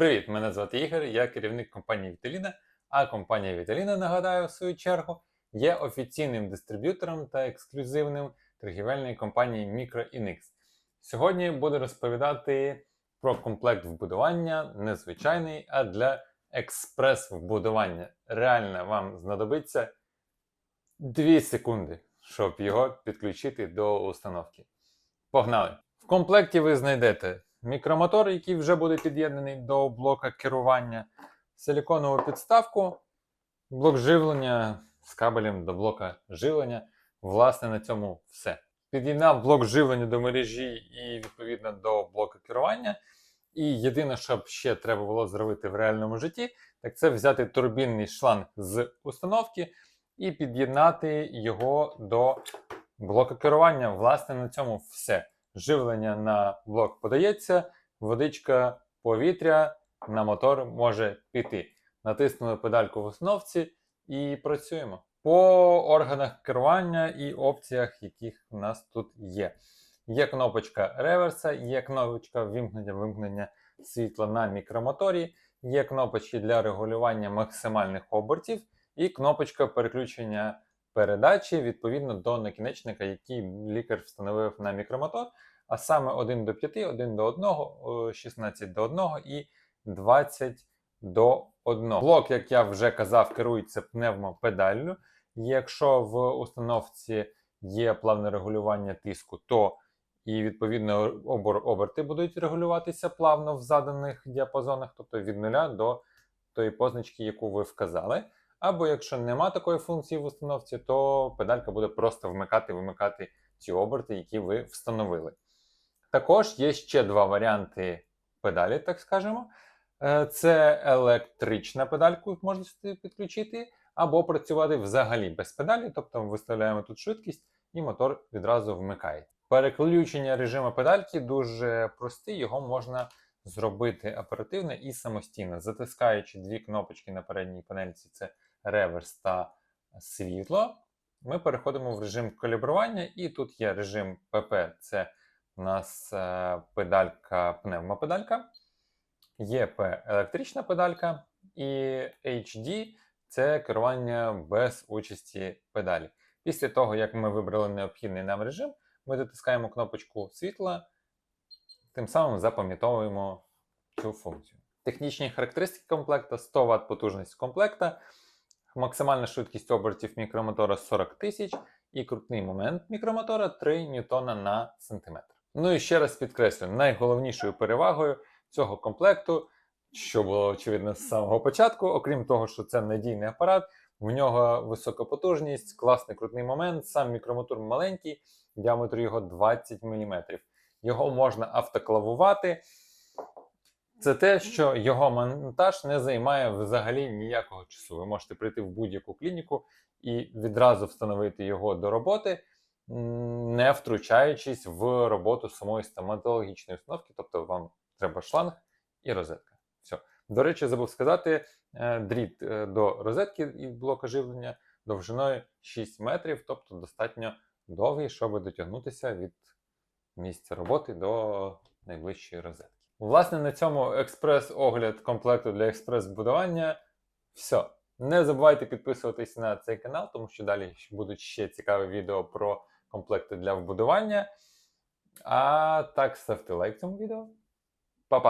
Привіт! Мене звати Ігор, я керівник компанії Віталіна. А компанія Віталіна, нагадаю, в свою чергу, є офіційним дистриб'ютором та ексклюзивним торгівельної компанії MicroInX. Сьогодні буду розповідати про комплект вбудування, не звичайний, а для експрес-вбудування. Реально вам знадобиться 2 секунди, щоб його підключити до установки. Погнали! В комплекті ви знайдете мікромотор, який вже буде під'єднаний до блока керування, силіконову підставку, блок живлення з кабелем до блока живлення. Власне, на цьому все. Під'єднав блок живлення до мережі і відповідно до блока керування. І єдине, що ще треба було зробити в реальному житті, так це взяти турбінний шланг з установки і під'єднати його до блока керування. Власне, на цьому все. Живлення на блок подається, водичка, повітря на мотор може піти. Натиснули педальку в установці і працюємо. По органах керування і опціях, яких у нас тут є. Є кнопочка реверса, є кнопочка вимкнення світла на мікромоторі, є кнопочки для регулювання максимальних обертів, і кнопочка переключення передачі відповідно до накінечника, який лікар встановив на мікромотор, а саме 1 до 5, 1 до 1, 16 до 1 і 20 до 1. Блок, як я вже казав, керується пневмопедаллю. Якщо в установці є плавне регулювання тиску, то і відповідно оберти будуть регулюватися плавно в заданих діапазонах, тобто від 0 до тої позначки, яку ви вказали. Або якщо нема такої функції в установці, то педалька буде просто вмикати-вимикати ці оберти, які ви встановили. Також є ще два варіанти педалі, так скажемо. Е, Це електрична педальку можете підключити, або працювати взагалі без педалі, тобто виставляємо тут швидкість і мотор відразу вмикає. Переключення режиму педальки дуже простий, його можна зробити оперативно і самостійно, затискаючи дві кнопочки на передній панельці, це реверс та світло. Ми переходимо в режим калібрування, і тут є режим PP, це у нас е, педалька, пневмопедалька, ЄП електрична педалька, і HD це керування без участі педалі. Після того, як ми вибрали необхідний нам режим, ми затискаємо кнопочку світла, тим самим запам'ятовуємо цю функцію. Технічні характеристики комплекта 100 Вт потужність комплекта, максимальна швидкість обертів мікромотора 40 тисяч і крутний момент мікромотора 3 ньютона на сантиметр. Ну і ще раз підкреслю, найголовнішою перевагою цього комплекту, що було очевидно з самого початку, окрім того, що це надійний апарат, в нього висока потужність, класний крутний момент, сам мікромотор маленький, діаметр його 20 мм. Його можна автоклавувати. Це те, що його монтаж не займає взагалі ніякого часу. Ви можете прийти в будь-яку клініку і відразу встановити його до роботи, не втручаючись в роботу самої стоматологічної установки, тобто вам треба шланг і розетка. Все. До речі, забув сказати, е, дріт е, до розетки і блока живлення довжиною 6 метрів, тобто достатньо довгий, щоб дотягнутися від місця роботи до найближчої розетки. Власне, на цьому експрес-огляд комплекту для експрес-будування. Все. Не забувайте підписуватись на цей канал, тому що далі будуть ще цікаві відео про комплекти для вбудування. А так, ставте лайк цьому відео,